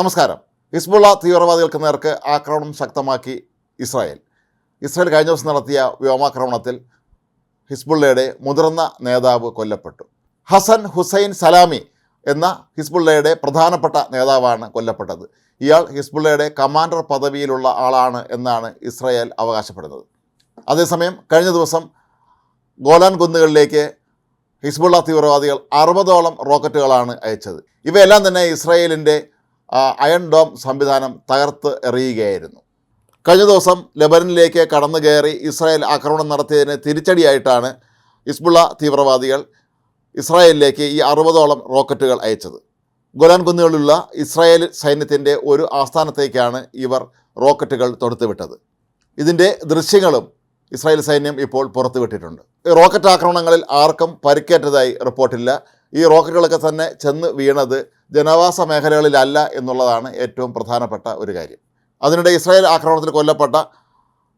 നമസ്കാരം. ഹിസ്ബുള്ള തീവ്രവാദികൾക്ക് നേർക്ക് ആക്രമണം ശക്തമാക്കി ഇസ്രായേൽ. ഇസ്രായേൽ കഴിഞ്ഞ ദിവസം നടത്തിയ വ്യോമാക്രമണത്തിൽ ഹിസ്ബുള്ളയുടെ മുതിർന്ന നേതാവ് കൊല്ലപ്പെട്ടു. ഹസൻ ഹുസൈൻ സലാമി എന്ന ഹിസ്ബുള്ളയുടെ പ്രധാനപ്പെട്ട നേതാവാണ് കൊല്ലപ്പെട്ടത്. ഇയാൾ ഹിസ്ബുള്ളയുടെ കമാൻഡർ പദവിയിലുള്ള ആളാണ് എന്നാണ് ഇസ്രായേൽ അവകാശപ്പെടുന്നത്. അതേസമയം കഴിഞ്ഞ ദിവസം ഗോലാൻ കുന്നുകളിലേക്ക് ഹിസ്ബുള്ള തീവ്രവാദികൾ അറുപതോളം റോക്കറ്റുകളാണ് അയച്ചത്. ഇവയെല്ലാം തന്നെ ഇസ്രായേലിന്റെ അയൺ ഡോം സംവിധാനം തകർത്ത് എറിയുകയായിരുന്നു. കഴിഞ്ഞ ദിവസം ലെബനനിലേക്ക് കടന്നു കയറി ഇസ്രായേൽ ആക്രമണം നടത്തിയതിന് തിരിച്ചടിയായിട്ടാണ് ഇസ്ബുള്ള തീവ്രവാദികൾ ഇസ്രായേലിലേക്ക് ഈ അറുപതോളം റോക്കറ്റുകൾ അയച്ചത്. ഗോലാൻ കുന്നുകളിലുള്ള ഇസ്രായേൽ സൈന്യത്തിന്റെ ഒരു ആസ്ഥാനത്തേക്കാണ് ഇവർ റോക്കറ്റുകൾ തൊടുത്തുവിട്ടത്. ഇതിന്റെ ദൃശ്യങ്ങളും ഇസ്രായേൽ സൈന്യം ഇപ്പോൾ പുറത്തുവിട്ടിട്ടുണ്ട്. റോക്കറ്റ് ആക്രമണങ്ങളിൽ ആർക്കും പരിക്കേറ്റതായി റിപ്പോർട്ടില്ല. ഈ റോക്കറ്റുകളൊക്കെ തന്നെ ചെന്ന് വീണത് ജനവാസ മേഖലകളിലല്ല എന്നുള്ളതാണ് ഏറ്റവും പ്രധാനപ്പെട്ട ഒരു കാര്യം. അതിനിടെ ഇസ്രായേൽ ആക്രമണത്തിൽ കൊല്ലപ്പെട്ട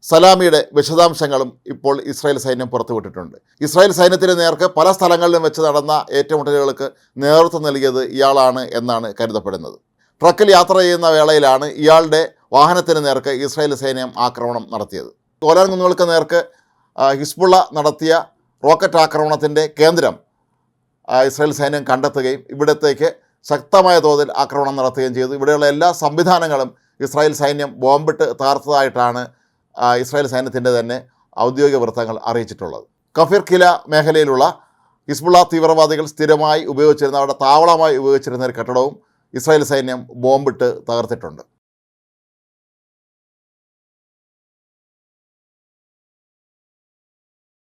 സലാമിയുടെ വിശദാംശങ്ങളും ഇപ്പോൾ ഇസ്രായേൽ സൈന്യം പുറത്തുവിട്ടിട്ടുണ്ട് ഇസ്രായേൽ സൈന്യത്തിന് നേർക്ക് പല സ്ഥലങ്ങളിലും വെച്ച് നടന്ന ഏറ്റുമുട്ടലുകൾക്ക് നേതൃത്വം നൽകിയത് ഇയാളാണ് എന്നാണ് കരുതപ്പെടുന്നത്. ട്രക്കിൽ യാത്ര ചെയ്യുന്ന വേളയിലാണ് ഇയാളുടെ വാഹനത്തിന് നേർക്ക് ഇസ്രായേൽ സൈന്യം ആക്രമണം നടത്തിയത്. കോലാൻ കുന്നുകൾക്ക് നേർക്ക് ഹിസ്ബുള്ള നടത്തിയ റോക്കറ്റ് ആക്രമണത്തിന്റെ കേന്ദ്രം ഇസ്രായേൽ സൈന്യം കണ്ടെത്തുകയും ഇവിടത്തേക്ക് ശക്തമായ തോതിൽ ആക്രമണം നടത്തുകയും ചെയ്തു. ഇവിടെയുള്ള എല്ലാ സംവിധാനങ്ങളും ഇസ്രായേൽ സൈന്യം ബോംബിട്ട് തകർത്തതായിട്ടാണ് ഇസ്രായേൽ സൈന്യത്തിന്റെ തന്നെ ഔദ്യോഗിക വൃത്തങ്ങൾ അറിയിച്ചിട്ടുള്ളത്. കഫീർ കില മേഖലയിലുള്ള ഹിസ്ബുള്ള തീവ്രവാദികൾ സ്ഥിരമായി ഉപയോഗിച്ചിരുന്ന അവരുടെ താവളമായി ഉപയോഗിച്ചിരുന്ന ഒരു കെട്ടിടവും ഇസ്രായേൽ സൈന്യം ബോംബിട്ട് തകർത്തിട്ടുണ്ട്.